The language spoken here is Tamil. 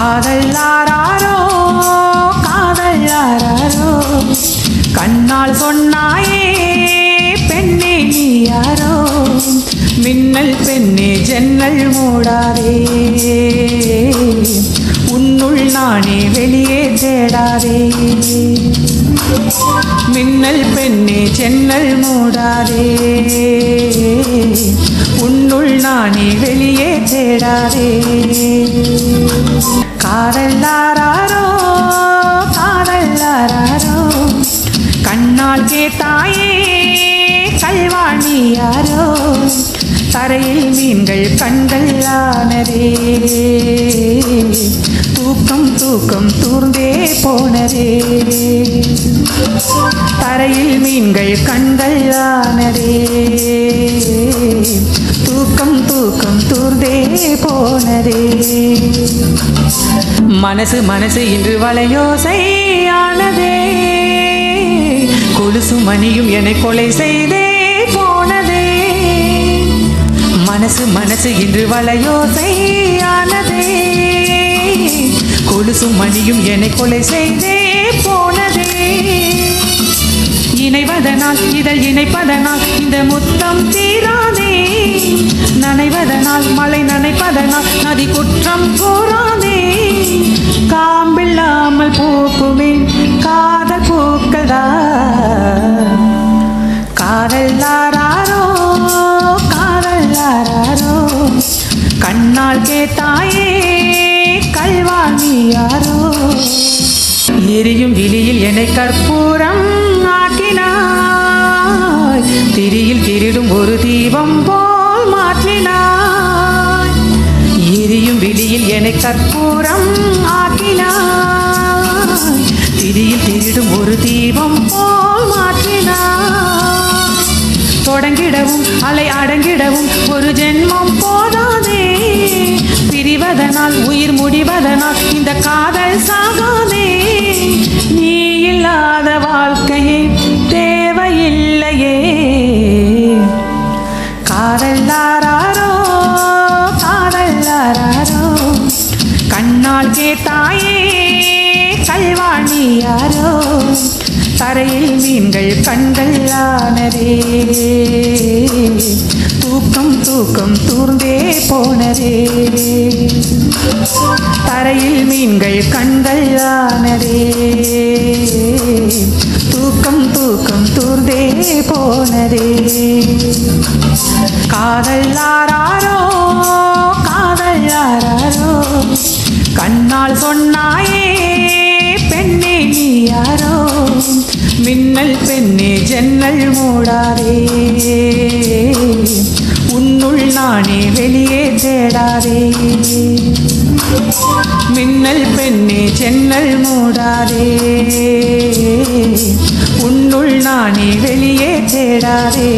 காதல் யாராரோ காதல் யாராரோ? கண்ணால் சொன்னாயே பெண்ணே நீ யாரோ? மின்னல் பெண்ணே ஜன்னல் மூடாதே. உன்னுள் நானே வெளியே தேடாதே. மின்னல் பெண்ணே ஜன்னல் மூடாதே. உன்னுள் நானே வெளியே தேடாதே. காதல்லாரோ காதல்லாரோ கண்ணால் கேட்டாயே கல்வாணி யாரோ தரையில் மீன்கள் கண்கள் ஆனதே தூக்கம் தூக்கம் தூர்ந்தே போனதே. தரையில் மீன்கள் கண்கள் ஆனதே. தூக்கம் தூக்கம் தூர்ந்தே போனதே. மனசு மனசு இன்று வளையோசை கொலுசு மணியும் என்னை கொலை செய்தே போனதே. மனசு மனசு இன்று வளையோசை கொலுசும் மணியும் என்னை கொலை செய்தே போனதே. இணைவதனால் இதழ் இணைப்பதனால் இந்த முத்தம் தீராதே. நனைவதனால் மழை நனைப்பதனால் நதி குற்றம் கூறாதே. காம்பில்லாமல் பூக்குமே காதல் பூக்கதா காதல் ஆராரோ காதல் ஆராரோ கண்ணால் கேட்டாயே. கல்வாணி யாரோ எரியும் விழியில் என்னை கற்பூரம் ஆக்கினாய் திரியில் திருடும் ஒரு தீபம் போல் மாற்றினாய். எரியும் விழியில் என்னை கற்பூரம் ஆக்கினாய் திரியில் திருடும் ஒரு தீபம் போல் மாற்றினாய். தொடங்கிடவும் அலை அடங்கிடவும் ஒரு ஜென்மம் போதாதே. பிரிவதனால் உயிர் முடிவதனால் இந்த காதல் சாகாதே. நீ இல்லாத வாழ்க்கையே தேவையில்லையே. காதல் தாராரோ காதல் தாராரோ. கண்ணால் கேட்டாயே கல்வாணி யாரோ. தரையில் மீன்கள் கண்கள் ஆனதே தூக்கம் தூக்கம் தூர்ந்தே போனதே. தரையில் மீன்கள் கண்கள் ஆனதே. தூக்கம் தூக்கம் தூர்ந்தே போனதே. காதல் யாராரோ காதல் யாராரோ கண்ணால் சொன்னாயே பெண்ணே நீ யாரோ? மின்னல் பெண்ணே ஜன்னல் மூடாதே. உன்னுள் நானே வெளியே தேடாதே. மின்னல் பெண்ணே சென்னல் மூடாதே. உன்னுள் நானே வெளியே தேடாதே.